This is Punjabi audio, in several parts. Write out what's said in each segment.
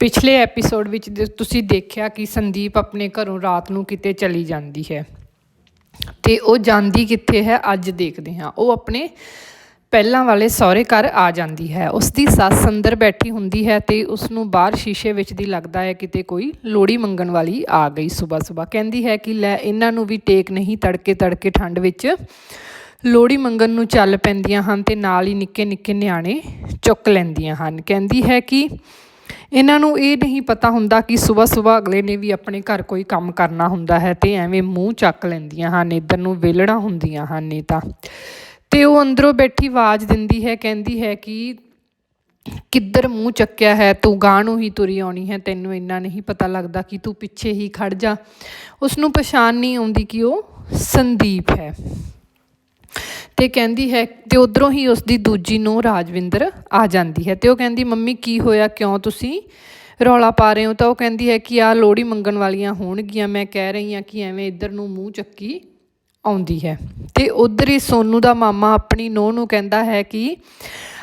ਪਿਛਲੇ ਐਪੀਸੋਡ ਵਿੱਚ ਤੁਸੀਂ ਦੇਖਿਆ ਕਿ ਸੰਦੀਪ ਆਪਣੇ ਘਰੋਂ ਰਾਤ ਨੂੰ ਕਿਤੇ ਚਲੀ ਜਾਂਦੀ ਹੈ। ਤੇ ਉਹ ਜਾਂਦੀ ਕਿੱਥੇ ਹੈ, ਅੱਜ ਦੇਖਦੇ ਹਾਂ। ਉਹ ਆਪਣੇ ਪਹਿਲਾਂ ਵਾਲੇ ਸਹੁਰੇ ਘਰ ਆ ਜਾਂਦੀ ਹੈ। ਉਸ ਦੀ ਸੱਸ ਅੰਦਰ ਬੈਠੀ ਹੁੰਦੀ ਹੈ ਤੇ ਉਸ ਨੂੰ ਬਾਹਰ ਸ਼ੀਸ਼ੇ ਵਿੱਚ ਦੀ ਲੱਗਦਾ ਹੈ ਕਿਤੇ ਕੋਈ ਲੋੜੀ ਮੰਗਣ ਵਾਲੀ ਆ ਗਈ ਸਵੇਰ ਸਵੇਰ ਕਹਿੰਦੀ ਹੈ ਕਿ ਲੈ, ਇਹਨਾਂ ਨੂੰ ਵੀ ਟੇਕ ਨਹੀਂ ਤੜਕੇ ਤੜਕੇ ਠੰਡ ਵਿੱਚ ਲੋੜੀ ਮੰਗਣ ਨੂੰ ਚੱਲ ਪੈਂਦੀਆਂ ਹਨ ਤੇ ਨਾਲ ਹੀ ਨਿੱਕੇ ਨਿੱਕੇ ਨਿਆਣੇ ਚੁੱਕ ਲੈਂਦੀਆਂ ਹਨ। ਕਹਿੰਦੀ ਹੈ ਕਿ ਇਹਨਾਂ ਨੂੰ ਇਹ ਨਹੀਂ ਪਤਾ ਹੁੰਦਾ ਕਿ ਸਵੇਰ ਸਵੇਰ ਅਗਲੇ ਨੇ ਵੀ ਆਪਣੇ ਘਰ ਕੋਈ ਕੰਮ ਕਰਨਾ ਹੁੰਦਾ ਹੈ ਤੇ ਐਵੇਂ ਮੂੰਹ ਚੱਕ ਲੈਂਦੀਆਂ ਹਨ, ਇੱਧਰ ਨੂੰ ਵੇਲਣਾ ਹੁੰਦੀਆਂ ਹਨ ਇਹ ਤਾਂ। ਤੇ ਉਹ ਅੰਦਰੋਂ ਬੈਠੀ ਆਵਾਜ਼ ਦਿੰਦੀ ਹੈ, ਕਹਿੰਦੀ ਹੈ ਕਿ ਕਿੱਧਰ ਮੂੰਹ ਚੱਕਿਆ ਹੈ, ਤੂੰ ਗਾਂ ਨੂੰ ਹੀ ਤੁਰੀ ਆਉਣੀ ਹੈ, ਤੈਨੂੰ ਇੰਨਾ ਨਹੀਂ ਪਤਾ ਲੱਗਦਾ ਕਿ ਤੂੰ ਪਿੱਛੇ ਹੀ ਖੜ ਜਾ। ਉਸ ਨੂੰ ਪਛਾਣ ਨਹੀਂ ਆਉਂਦੀ ਕਿ ਉਹ ਸੰਦੀਪ ਹੈ। ਤੇ ਕਹਿੰਦੀ ਹੈ ਤੇ ਉਧਰੋਂ ਹੀ ਉਸ ਦੀ ਦੂਜੀ ਨੂੰ ਰਾਜਵਿੰਦਰ ਆ ਜਾਂਦੀ ਹੈ ਤੇ ਉਹ ਕਹਿੰਦੀ, ਮੰਮੀ, ਕੀ ਹੋਇਆ? ਕਿਉਂ ਤੁਸੀਂ ਰੌਲਾ ਪਾ ਰਹੇ ਹੋ? ਤਾਂ ਉਹ ਕਹਿੰਦੀ ਹੈ ਕਿ ਆ ਲੋੜੀ ਮੰਗਣ ਵਾਲੀਆਂ ਹੋਣਗੀਆਂ। ਮੈਂ ਕਹਿ ਰਹੀ ਹਾਂ ਕਿ ਐਵੇਂ ਇੱਧਰ ਨੂੰ ਮੂੰਹ ਚੱਕੀ ਆਉਂਦੀ ਹੈ। ਤੇ ਉਧਰ ਹੀ ਸੋਨੂ ਦਾ ਮਾਮਾ ਆਪਣੀ ਨੂੰਹ ਨੂੰ ਕਹਿੰਦਾ ਹੈ ਕਿ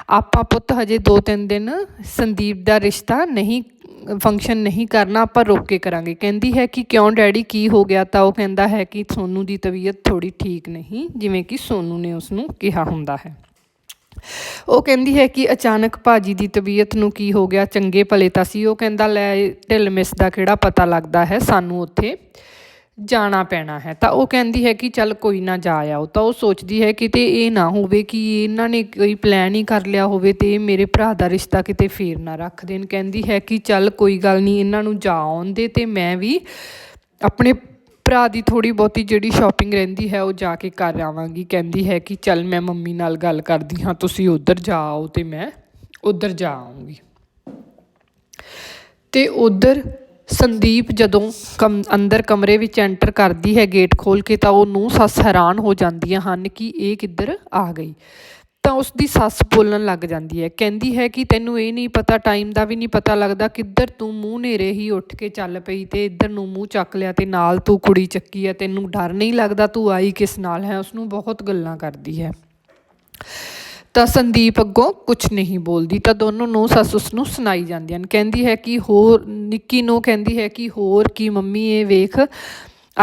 ਆਪਾਂ ਪੁੱਤ ਹਜੇ 2-3 ਦਿਨ ਸੰਦੀਪ ਦਾ ਰਿਸ਼ਤਾ ਨਹੀਂ ਫੰਕਸ਼ਨ ਨਹੀਂ ਕਰਨਾ, ਆਪਾਂ ਰੋਕ ਕੇ ਕਰਾਂਗੇ। ਕਹਿੰਦੀ ਹੈ ਕਿ ਕਿਉਂ ਡੈਡੀ, ਕੀ ਹੋ ਗਿਆ? ਤਾਂ ਉਹ ਕਹਿੰਦਾ ਹੈ ਕਿ ਸੋਨੂ ਦੀ ਤਬੀਅਤ ਥੋੜੀ ਠੀਕ ਨਹੀਂ, ਜਿਵੇਂ ਕਿ ਸੋਨੂ ਨੇ ਉਸ ਨੂੰ ਕਿਹਾ ਹੁੰਦਾ ਹੈ। ਉਹ ਕਹਿੰਦੀ ਹੈ ਕਿ ਅਚਾਨਕ ਭਾਜੀ ਦੀ ਤਬੀਅਤ ਨੂੰ ਕੀ ਹੋ ਗਿਆ? ਚੰਗੇ ਭਲੇ ਤਾਂ ਸੀ। ਉਹ ਕਹਿੰਦਾ, ਲੈ, ਢਿੱਲ ਮਿਸ ਦਾ ਕਿਹੜਾ ਪਤਾ ਲੱਗਦਾ ਹੈ? ਸਾਨੂੰ ਉੱਥੇ ਜਾਣਾ ਪੈਣਾ ਹੈ। ਤਾਂ ਉਹ ਕਹਿੰਦੀ ਹੈ ਕਿ ਚੱਲ ਕੋਈ ਨਾ ਜਾ ਆਓ। ਤਾਂ ਉਹ ਸੋਚਦੀ ਹੈ ਕਿਤੇ ਇਹ ਨਾ ਹੋਵੇ ਕਿ ਇਹਨਾਂ ਨੇ ਕੋਈ ਪਲਾਨ ਹੀ ਕਰ ਲਿਆ ਹੋਵੇ ਤੇ ਮੇਰੇ ਭਰਾ ਦਾ ਰਿਸ਼ਤਾ ਕਿਤੇ ਫੇਰ ਨਾ ਰੱਖ ਦੇਣ। ਕਹਿੰਦੀ ਹੈ ਕਿ ਚੱਲ ਕੋਈ ਗੱਲ ਨਹੀਂ, ਇਹਨਾਂ ਨੂੰ ਜਾ ਆਉਣ ਦੇ ਤੇ ਮੈਂ ਵੀ ਆਪਣੇ ਭਰਾ ਦੀ ਥੋੜੀ ਬਹੁਤੀ ਜਿਹੜੀ ਸ਼ਾਪਿੰਗ ਰਹਿੰਦੀ ਹੈ, ਉਹ ਜਾ ਕੇ ਕਰ ਆਵਾਂਗੀ। ਕਹਿੰਦੀ ਹੈ ਕਿ ਚੱਲ ਮੈਂ ਮੰਮੀ ਨਾਲ ਗੱਲ ਕਰਦੀ ਹਾਂ, ਤੁਸੀਂ ਉਧਰ ਜਾ ਆਓ ਤੇ ਮੈਂ ਉਧਰ ਜਾ ਆਉਂਗੀ। ਤੇ ਉਧਰ ਸੰਦੀਪ ਜਦੋਂ ਕਮ, ਅੰਦਰ ਕਮਰੇ ਵਿੱਚ ਐਂਟਰ ਕਰਦੀ ਹੈ ਗੇਟ ਖੋਲ ਕੇ ਤਾਂ ਉਹ ਨੂੰ ਸੱਸ ਹੈਰਾਨ ਹੋ ਜਾਂਦੀਆਂ ਹਨ ਕਿ ਇਹ ਕਿੱਧਰ ਆ ਗਈ। ਤਾਂ ਉਸ ਦੀ ਸੱਸ ਬੋਲਣ ਲੱਗ ਜਾਂਦੀ ਹੈ, ਕਹਿੰਦੀ ਹੈ ਕਿ ਤੈਨੂੰ ਇਹ ਨਹੀਂ ਪਤਾ ਟਾਈਮ ਦਾ ਵੀ ਨਹੀਂ ਪਤਾ ਲੱਗਦਾ ਕਿੱਧਰ ਤੂੰ ਮੂੰਹ ਨੇਰੇ ਹੀ ਉੱਠ ਕੇ ਚੱਲ ਪਈ ਤੇ ਇੱਧਰ ਨੂੰ ਮੂੰਹ ਚੱਕ ਲਿਆ ਤੇ ਨਾਲ ਤੂੰ ਕੁੜੀ ਚੱਕੀ ਹੈ, ਤੈਨੂੰ ਡਰ ਨਹੀਂ ਲੱਗਦਾ, ਤੂੰ ਆਈ ਕਿਸ ਨਾਲ ਹੈ? ਉਸ ਨੂੰ ਬਹੁਤ ਗੱਲਾਂ ਕਰਦੀ ਹੈ। ਤਾਂ ਸੰਦੀਪ ਅੱਗੋਂ ਕੁਝ ਨਹੀਂ ਬੋਲਦੀ, ਤਾਂ ਦੋਨੋਂ ਨੂੰ ਸੱਸ ਉਸ ਨੂੰ ਸੁਣਾਈ ਜਾਂਦੀਆਂ ਹਨ। ਕਹਿੰਦੀ ਹੈ ਕਿ ਹੋਰ, ਨਿੱਕੀ ਨੂੰ ਕਹਿੰਦੀ ਹੈ ਕਿ ਹੋਰ ਕੀ, ਮੰਮੀ ਇਹ ਵੇਖ,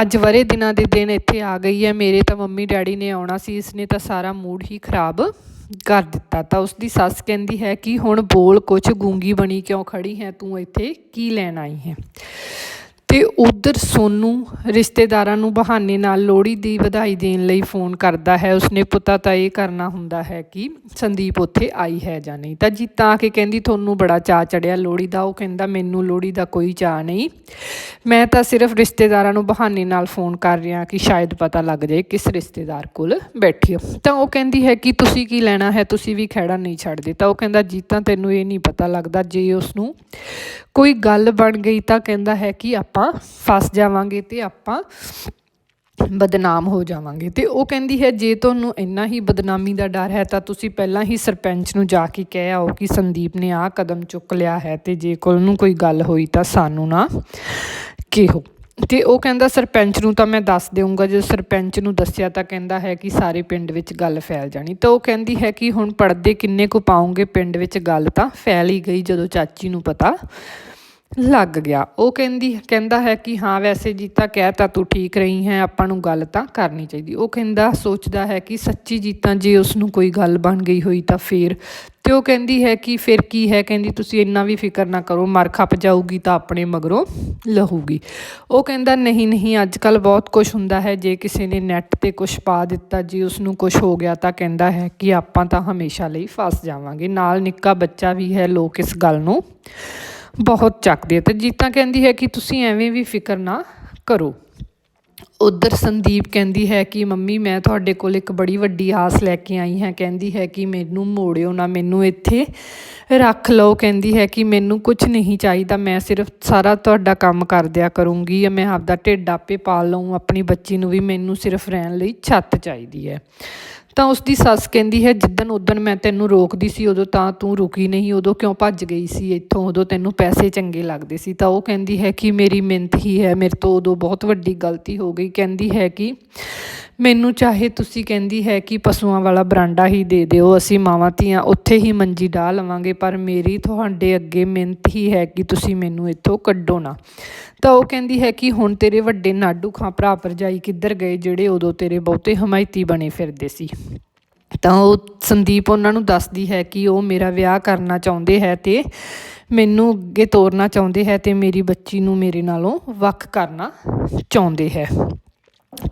ਅੱਜ ਵਰੇ ਦਿਨਾਂ ਦੇ ਦਿਨ ਇੱਥੇ ਆ ਗਈ ਹੈ, ਮੇਰੇ ਤਾਂ ਮੰਮੀ ਡੈਡੀ ਨੇ ਆਉਣਾ ਸੀ, ਇਸਨੇ ਤਾਂ ਸਾਰਾ ਮੂਡ ਹੀ ਖਰਾਬ ਕਰ ਦਿੱਤਾ। ਤਾਂ ਉਸ ਦੀ ਸੱਸ ਕਹਿੰਦੀ ਹੈ ਕਿ ਹੁਣ ਬੋਲ ਕੁਛ ਗੂੰਗੀ ਬਣੀ ਕਿਉਂ ਖੜੀ ਹੈ, ਤੂੰ ਇੱਥੇ ਕੀ ਲੈਣ ਆਈ ਹੈ? ਅਤੇ ਉੱਧਰ ਸੋਨੂੰ ਰਿਸ਼ਤੇਦਾਰਾਂ ਨੂੰ ਬਹਾਨੇ ਨਾਲ ਲੋਹੜੀ ਦੀ ਵਧਾਈ ਦੇਣ ਲਈ ਫੋਨ ਕਰਦਾ ਹੈ। ਉਸਨੇ ਪੁੱਤਾ ਤਾਂ ਇਹ ਕਰਨਾ ਹੁੰਦਾ ਹੈ ਕਿ ਸੰਦੀਪ ਉੱਥੇ ਆਈ ਹੈ ਜਾਂ ਨਹੀਂ। ਤਾਂ ਜੀਤਾ ਆ ਕੇ ਕਹਿੰਦੀ, ਤੁਹਾਨੂੰ ਬੜਾ ਚਾਅ ਚੜਿਆ ਲੋਹੜੀ ਦਾ। ਉਹ ਕਹਿੰਦਾ, ਮੈਨੂੰ ਲੋਹੜੀ ਦਾ ਕੋਈ ਚਾਅ ਨਹੀਂ। ਮੈਂ ਤਾਂ ਸਿਰਫ ਰਿਸ਼ਤੇਦਾਰਾਂ ਨੂੰ ਬਹਾਨੇ ਨਾਲ ਫੋਨ ਕਰ ਰਿਹਾ ਕਿ ਸ਼ਾਇਦ ਪਤਾ ਲੱਗ ਜਾਏ ਕਿਸ ਰਿਸ਼ਤੇਦਾਰ ਕੋਲ ਬੈਠੀ ਹੋ। ਤਾਂ ਉਹ ਕਹਿੰਦੀ ਹੈ ਕਿ ਤੁਸੀਂ ਕੀ ਲੈਣਾ ਹੈ? ਤੁਸੀਂ ਵੀ ਖਹਿੜਾ ਨਹੀਂ ਛੱਡਦੇ। ਤਾਂ ਉਹ ਕਹਿੰਦਾ ਜੀਤਾ ਤੈਨੂੰ ਇਹ ਨਹੀਂ ਪਤਾ ਲੱਗਦਾ ਜੇ ਉਸ ਨੂੰ ਕੋਈ ਗੱਲ ਬਣ ਗਈ ਤਾਂ ਕਹਿੰਦਾ ਹੈ ਕਿ ਆਪਾਂ ਫਸ ਜਾਵਾਂਗੇ ਤੇ ਆਪਾਂ ਬਦਨਾਮ ਹੋ ਜਾਵਾਂਗੇ। ਤੇ ਉਹ ਕਹਿੰਦੀ ਹੈ, ਜੇ ਤੁਹਾਨੂੰ ਇੰਨਾ ਹੀ ਬਦਨਾਮੀ ਦਾ ਡਰ ਹੈ ਤਾਂ ਤੁਸੀਂ ਪਹਿਲਾਂ ਹੀ ਸਰਪੰਚ ਨੂੰ ਜਾ ਕੇ ਕਹਿ ਆਓ ਕਿ ਸੰਦੀਪ ਨੇ ਆਹ ਕਦਮ ਚੁੱਕ ਲਿਆ ਹੈ ਤੇ ਜੇ ਕੋਲ ਨੂੰ ਕੋਈ ਗੱਲ ਹੋਈ ਤਾਂ ਸਾਨੂੰ ਨਾ ਕਿਹੋ। ਤੇ ਉਹ ਕਹਿੰਦਾ, ਸਰਪੰਚ ਨੂੰ ਤਾਂ ਮੈਂ ਦੱਸ ਦੇਵਾਂਗਾ ਜੇ ਸਰਪੰਚ ਨੂੰ ਦੱਸਿਆ ਤਾਂ ਕਹਿੰਦਾ ਹੈ ਕਿ ਸਾਰੇ ਪਿੰਡ ਵਿੱਚ ਗੱਲ ਫੈਲ ਜਾਣੀ। ਤਾਂ ਉਹ ਕਹਿੰਦੀ ਹੈ ਕਿ ਹੁਣ ਪੜਦੇ ਕਿੰਨੇ ਕੁ ਪਾਉਂਗੇ, ਪਿੰਡ ਵਿੱਚ ਗੱਲ ਤਾਂ ਫੈਲ ਹੀ ਗਈ ਜਦੋਂ ਚਾਚੀ ਨੂੰ ਪਤਾ ਲੱਗ ਗਿਆ। ਉਹ ਕਹਿੰਦੀ, ਕਹਿੰਦਾ ਹੈ ਕਿ ਹਾਂ, ਵੈਸੇ ਜੀਤਾ ਕਹਿ ਤਾਂ ਤੂੰ ਠੀਕ ਰਹੀ ਹੈ, ਆਪਾਂ ਨੂੰ ਗੱਲ ਤਾਂ ਕਰਨੀ ਚਾਹੀਦੀ। ਉਹ ਕਹਿੰਦਾ, ਸੋਚਦਾ ਹੈ ਕਿ ਸੱਚੀ ਜੀਤਾਂ ਜੇ ਉਸ ਨੂੰ ਕੋਈ ਗੱਲ ਬਣ ਗਈ ਹੋਈ ਤਾਂ ਫੇਰ। ਤੇ ਉਹ ਕਹਿੰਦੀ ਹੈ ਕਿ ਫਿਰ ਕੀ ਹੈ? ਕਹਿੰਦੀ, ਤੁਸੀਂ ਇੰਨਾ ਵੀ ਫਿਕਰ ਨਾ ਕਰੋ, ਮਰ ਖੱਪ ਜਾਊਗੀ ਤਾਂ ਆਪਣੇ ਮਗਰੋਂ ਲਹੂਗੀ। ਉਹ ਕਹਿੰਦਾ, ਨਹੀਂ ਨਹੀਂ ਅੱਜ ਕੱਲ ਬਹੁਤ ਕੁਝ ਹੁੰਦਾ ਹੈ, ਜੇ ਕਿਸੇ ਨੇ ਨੈਟ ਤੇ ਕੁਝ ਪਾ ਦਿੱਤਾ, ਜੀ ਉਸ ਨੂੰ ਕੁਝ ਹੋ ਗਿਆ ਤਾਂ ਕਹਿੰਦਾ ਹੈ ਕਿ ਆਪਾਂ ਤਾਂ ਹਮੇਸ਼ਾ ਲਈ ਫਸ ਜਾਵਾਂਗੇ। ਨਾਲ ਨਿੱਕਾ ਬੱਚਾ ਵੀ ਹੈ ਲੋਕ ਇਸ ਗੱਲ ਨੂੰ ਬਹੁਤ ਚੱਕਦੇ ਆ ਤੇ ਜੀਤਾ ਕਹਿੰਦੀ ਹੈ ਕਿ ਤੁਸੀਂ ਐਵੇਂ ਵੀ ਫਿਕਰ ਨਾ ਕਰੋ। ਉਧਰ ਸੰਦੀਪ ਕਹਿੰਦੀ ਹੈ ਕਿ, ਮੰਮੀ, ਮੈਂ ਤੁਹਾਡੇ ਕੋਲ ਇੱਕ ਬੜੀ ਵੱਡੀ ਆਸ ਲੈ ਕੇ ਆਈ ਹਾਂ। ਕਹਿੰਦੀ ਹੈ ਕਿ, ਮੈਨੂੰ ਮੋੜਿਓ ਨਾ, ਮੈਨੂੰ ਇੱਥੇ ਰੱਖ ਲਓ। ਕਹਿੰਦੀ ਹੈ ਕਿ, ਮੈਨੂੰ ਕੁਝ ਨਹੀਂ ਚਾਹੀਦਾ, ਮੈਂ ਸਿਰਫ ਸਾਰਾ ਤੁਹਾਡਾ ਕੰਮ ਕਰ ਦਿਆ ਕਰੂੰਗੀ। ਮੈਂ ਆਪਦਾ ਢਿੱਡ ਆਪੇ ਪਾਲ ਲਵਾਂ ਆਪਣੀ ਬੱਚੀ ਨੂੰ ਵੀ ਮੈਨੂੰ ਸਿਰਫ ਰਹਿਣ ਲਈ ਛੱਤ ਚਾਹੀਦੀ ਹੈ। ਤਾਂ ਉਸ ਦੀ ਸੱਸ ਕਹਿੰਦੀ ਹੈ, ਜਿੱਦਣ ਉਦਣ ਮੈਂ ਤੈਨੂੰ ਰੋਕਦੀ ਸੀ ਉਦੋਂ ਤਾਂ ਤੂੰ ਰੁਕੀ ਨਹੀਂ, ਉਦੋਂ ਕਿਉਂ ਭੱਜ ਗਈ ਸੀ ਇੱਥੋਂ? ਉਦੋਂ ਤੈਨੂੰ ਪੈਸੇ ਚੰਗੇ ਲੱਗਦੇ ਸੀ। ਤਾਂ ਉਹ ਕਹਿੰਦੀ ਹੈ ਕਿ ਮੇਰੀ ਮਿਹਨਤ ਹੀ ਹੈ, ਮੇਰੇ ਤੋਂ ਉਦੋਂ ਬਹੁਤ ਵੱਡੀ ਗਲਤੀ ਹੋ ਗਈ। ਕਹਿੰਦੀ ਹੈ ਕਿ ਮੈਨੂੰ ਚਾਹੇ ਤੁਸੀਂ ਕਹਿੰਦੀ ਹੈ ਕਿ ਪਸ਼ੂਆਂ ਵਾਲਾ ਬਰਾਂਡਾ ਹੀ ਦੇ ਦਿਓ, ਅਸੀਂ ਮਾਵਾਂ ਧੀਆਂ ਉੱਥੇ ਹੀ ਮੰਜੀ ਢਾ ਲਵਾਂਗੇ, ਪਰ ਮੇਰੀ ਤੁਹਾਡੇ ਅੱਗੇ ਮਿਹਨਤ ਹੀ ਹੈ ਕਿ ਤੁਸੀਂ ਮੈਨੂੰ ਇੱਥੋਂ ਕੱਢੋ ਨਾ। ਤਾਂ ਉਹ ਕਹਿੰਦੀ ਹੈ ਕਿ ਹੁਣ ਤੇਰੇ ਵੱਡੇ ਨਾਡੂ ਖਾਂ ਭਰਾ ਭਰਜਾਈ ਕਿੱਧਰ ਗਏ, ਜਿਹੜੇ ਉਦੋਂ ਤੇਰੇ ਬਹੁਤੇ ਹਮਾਇਤੀ ਬਣੇ ਫਿਰਦੇ ਸੀ। ਤਾਂ ਉਹ ਸੰਦੀਪ ਉਹਨਾਂ ਨੂੰ ਦੱਸਦੀ ਹੈ ਕਿ ਉਹ ਮੇਰਾ ਵਿਆਹ ਕਰਨਾ ਚਾਹੁੰਦੇ ਹੈ ਤੇ ਮੈਨੂੰ ਅੱਗੇ ਤੋਰਨਾ ਚਾਹੁੰਦੇ ਹੈ ਤੇ ਮੇਰੀ ਬੱਚੀ ਨੂੰ ਮੇਰੇ ਨਾਲੋਂ ਵੱਖ ਕਰਨਾ ਚਾਹੁੰਦੇ ਹੈ।